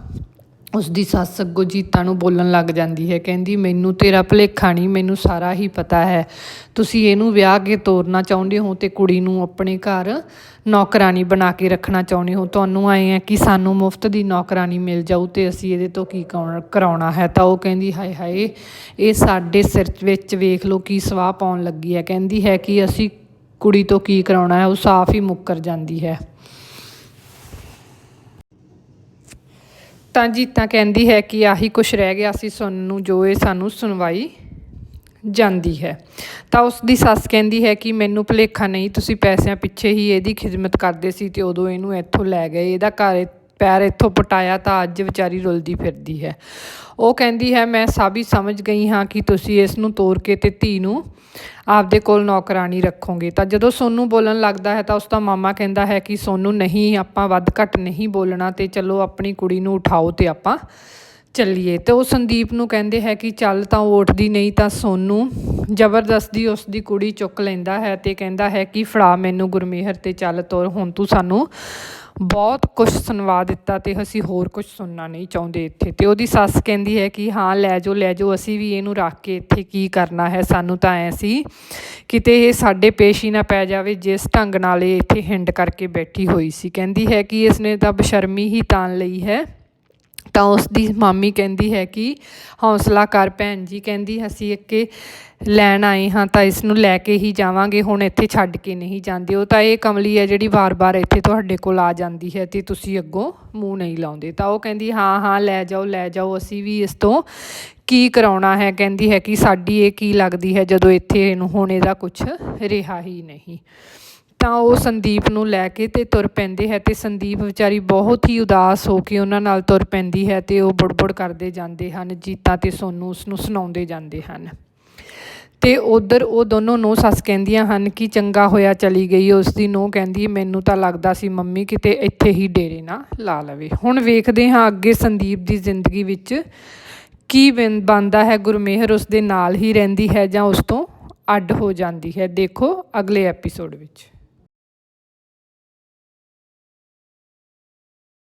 ਉਸ ਦੀ ਸੱਸ ਅੱਗੋਂ ਜੀਤਾ ਨੂੰ ਬੋਲਣ ਲੱਗ ਜਾਂਦੀ ਹੈ, ਕਹਿੰਦੀ, ਮੈਨੂੰ ਤੇਰਾ ਭੁਲੇਖਾ ਨਹੀਂ, ਮੈਨੂੰ ਸਾਰਾ ਹੀ ਪਤਾ ਹੈ। ਤੁਸੀਂ ਇਹਨੂੰ ਵਿਆਹ ਕੇ ਤੋਰਨਾ ਚਾਹੁੰਦੇ ਹੋ ਤੇ ਕੁੜੀ ਨੂੰ ਆਪਣੇ ਘਰ ਨੌਕਰਾਨੀ ਬਣਾ ਕੇ ਰੱਖਣਾ ਚਾਹੁੰਦੇ ਹੋ, ਤੁਹਾਨੂੰ ਆਏ ਹੈ ਕਿ ਸਾਨੂੰ ਮੁਫਤ ਦੀ ਨੌਕਰਾਨੀ ਮਿਲ ਜਾਊ ਤੇ ਅਸੀਂ ਇਹਦੇ ਤੋਂ ਕੀ ਕਰਾਉਣਾ- ਕਰਾਉਣਾ ਹੈ? ਤਾਂ ਉਹ ਕਹਿੰਦੀ, ਹਾਏ ਹਾਏ, ਇਹ ਸਾਡੇ ਸਿਰ ਵਿੱਚ ਵੇਖ ਲਓ ਕੀ ਸਵਾਹ ਪਾਉਣ ਲੱਗੀ ਹੈ। ਕਹਿੰਦੀ ਹੈ ਕਿ ਅਸੀਂ ਕੁੜੀ ਤੋਂ ਕੀ ਕਰਾਉਣਾ ਹੈ, ਉਹ ਸਾਫ਼ ਹੀ ਮੁੱਕਰ ਜਾਂਦੀ ਹੈ। ਤਾਂ ਜੀਤਾ ਕਹਿੰਦੀ ਹੈ ਕਿ ਆਹੀ ਕੁਛ ਰਹਿ ਗਿਆ ਸੀ ਸੁਣਨ ਨੂੰ ਜੋ ਇਹ ਸਾਨੂੰ ਸੁਣਵਾਈ ਜਾਂਦੀ ਹੈ। ਤਾਂ ਉਸ ਦੀ ਸੱਸ ਕਹਿੰਦੀ ਹੈ ਕਿ ਮੈਨੂੰ ਭੁਲੇਖਾ ਨਹੀਂ, ਤੁਸੀਂ ਪੈਸਿਆਂ ਪਿੱਛੇ ਹੀ ਇਹਦੀ ਖਿਦਮਤ ਕਰਦੇ ਸੀ ਤੇ ਉਦੋਂ ਇਹਨੂੰ ਇੱਥੋਂ ਲੈ ਗਏ। ਇਹਦਾ ਘਰ, ਪੈਰ ਇੱਥੋਂ ਪਟਾਇਆ ਤਾਂ ਅੱਜ ਵਿਚਾਰੀ ਰੁਲਦੀ ਫਿਰਦੀ ਹੈ। ਉਹ ਕਹਿੰਦੀ ਹੈ, ਮੈਂ ਸਭ ਹੀ ਸਮਝ ਗਈ ਹਾਂ ਕਿ ਤੁਸੀਂ ਇਸ ਨੂੰ ਤੋੜ ਕੇ ਤੇ ਧੀ ਨੂੰ ਆਪਦੇ ਕੋਲ ਨੌਕਰਾਨੀ ਰੱਖੋਗੇ। ਤਾਂ ਜਦੋਂ ਸੋਨੂੰ ਬੋਲਣ ਲੱਗਦਾ ਹੈ, ਤਾਂ ਉਸ ਦਾ ਮਾਮਾ ਕਹਿੰਦਾ ਹੈ ਕਿ, ਸੋਨੂੰ ਨਹੀਂ, ਆਪਾਂ ਵੱਧ ਘੱਟ ਨਹੀਂ ਬੋਲਣਾ ਤੇ ਚਲੋ ਆਪਣੀ ਕੁੜੀ ਨੂੰ ਉਠਾਓ ਤੇ ਆਪਾਂ ਚੱਲੀਏ। ਤੇ ਉਹ ਸੰਦੀਪ ਨੂੰ ਕਹਿੰਦੇ ਹੈ ਕਿ, ਚੱਲ ਤਾਂ ਉਹ ਉੱਠਦੀ ਨਹੀਂ, ਤਾਂ ਸੋਨੂੰ ਜ਼ਬਰਦਸਤੀ ਉਸ ਦੀ ਕੁੜੀ ਚੁੱਕ ਲੈਂਦਾ ਹੈ ਤੇ ਕਹਿੰਦਾ ਹੈ ਕਿ, ਫੜਾ ਮੈਨੂੰ ਗੁਰਮੇਹਰ ਤੇ ਚੱਲ ਤੋਰ, ਹੁਣ ਤੂੰ ਸਾਨੂੰ ਬਹੁਤ ਕੁਝ ਸੁਣਵਾ ਦਿੱਤਾ ਅਤੇ ਅਸੀਂ ਹੋਰ ਕੁਝ ਸੁਣਨਾ ਨਹੀਂ ਚਾਹੁੰਦੇ ਇੱਥੇ। ਅਤੇ ਉਹਦੀ ਸੱਸ ਕਹਿੰਦੀ ਹੈ ਕਿ ਹਾਂ, ਲੈ ਜਾਓ ਲੈ ਜਾਓ, ਅਸੀਂ ਵੀ ਇਹਨੂੰ ਰੱਖ ਕੇ ਇੱਥੇ ਕੀ ਕਰਨਾ ਹੈ? ਸਾਨੂੰ ਤਾਂ ਐ ਸੀ ਕਿਤੇ ਇਹ ਸਾਡੇ ਪੇਸ਼ ਹੀ ਨਾ ਪੈ ਜਾਵੇ, ਜਿਸ ਢੰਗ ਨਾਲ ਇਹ ਇੱਥੇ ਹਿੰਡ ਕਰਕੇ ਬੈਠੀ ਹੋਈ ਸੀ। ਕਹਿੰਦੀ ਹੈ ਕਿ ਇਸਨੇ ਤਾਂ ਬਸ਼ਰਮੀ ਹੀ ਤਾਨ ਲਈ ਹੈ। ਤਾਂ ਉਸ ਦੀ ਮਾਮੀ ਕਹਿੰਦੀ ਹੈ ਕਿ ਹੌਸਲਾ ਕਰ ਭੈਣ ਜੀ, ਕਹਿੰਦੀ ਅਸੀਂ ਇੱਕੇ ਲੈਣ ਆਏ ਹਾਂ ਤਾਂ ਇਸ ਨੂੰ ਲੈ ਕੇ ਹੀ ਜਾਵਾਂਗੇ, ਹੁਣ ਇੱਥੇ ਛੱਡ ਕੇ ਨਹੀਂ ਜਾਂਦੇ। ਉਹ ਤਾਂ ਇਹ ਕਮਲੀ ਹੈ ਜਿਹੜੀ ਵਾਰ-ਵਾਰ ਇੱਥੇ ਤੁਹਾਡੇ ਕੋਲ ਆ ਜਾਂਦੀ ਹੈ ਤੇ ਤੁਸੀਂ ਅੱਗੋਂ ਮੂੰਹ ਨਹੀਂ ਲਾਉਂਦੇ। ਤਾਂ ਉਹ ਕਹਿੰਦੀ, ਹਾਂ ਹਾਂ, ਲੈ ਜਾਓ ਲੈ ਜਾਓ, ਅਸੀਂ ਵੀ ਇਸ ਤੋਂ ਕੀ ਕਰਾਉਣਾ ਹੈ? ਕਹਿੰਦੀ ਹੈ ਕਿ ਸਾਡੀ ਇਹ ਕੀ ਲੱਗਦੀ ਹੈ ਜਦੋਂ ਇੱਥੇ ਇਹਨੂੰ ਹੁਣ ਇਹਦਾ ਕੁਝ ਰਿਹਾ ਹੀ ਨਹੀਂ। ਤਾਂ ਉਹ ਸੰਦੀਪ ਨੂੰ ਲੈ ਕੇ ਅਤੇ ਤੁਰ ਪੈਂਦੇ ਹੈ ਅਤੇ ਸੰਦੀਪ ਵਿਚਾਰੀ ਬਹੁਤ ਹੀ ਉਦਾਸ ਹੋ ਕੇ ਉਹਨਾਂ ਨਾਲ ਤੁਰ ਪੈਂਦੀ ਹੈ ਅਤੇ ਉਹ ਬੁੜਬੁੜ ਕਰਦੇ ਜਾਂਦੇ ਹਨ, ਜੀਤਾ ਅਤੇ ਸੋਨੂੰ ਉਸਨੂੰ ਸੁਣਾਉਂਦੇ ਜਾਂਦੇ ਹਨ। ਅਤੇ ਉੱਧਰ ਉਹ ਦੋਨੋਂ ਨੂੰ ਸੱਸ ਕਹਿੰਦੀਆਂ ਹਨ ਕਿ ਚੰਗਾ ਹੋਇਆ ਚਲੀ ਗਈ ਉਸ ਦੀ ਨੂੰਹ ਕਹਿੰਦੀ, ਮੈਨੂੰ ਤਾਂ ਲੱਗਦਾ ਸੀ ਮੰਮੀ ਕਿਤੇ ਇੱਥੇ ਹੀ ਡੇਰੇ ਨਾ ਲਾ ਲਵੇ। ਹੁਣ ਵੇਖਦੇ ਹਾਂ ਅੱਗੇ ਸੰਦੀਪ ਦੀ ਜ਼ਿੰਦਗੀ ਵਿੱਚ ਕੀ ਬਣਦਾ ਹੈ। ਗੁਰਮੇਹਰ ਉਸ ਦੇ ਨਾਲ ਹੀ ਰਹਿੰਦੀ ਹੈ ਜਾਂ ਉਸ ਤੋਂ ਅੱਡ ਹੋ ਜਾਂਦੀ ਹੈ। ਦੇਖੋ ਅਗਲੇ ਐਪੀਸੋਡ ਵਿੱਚ।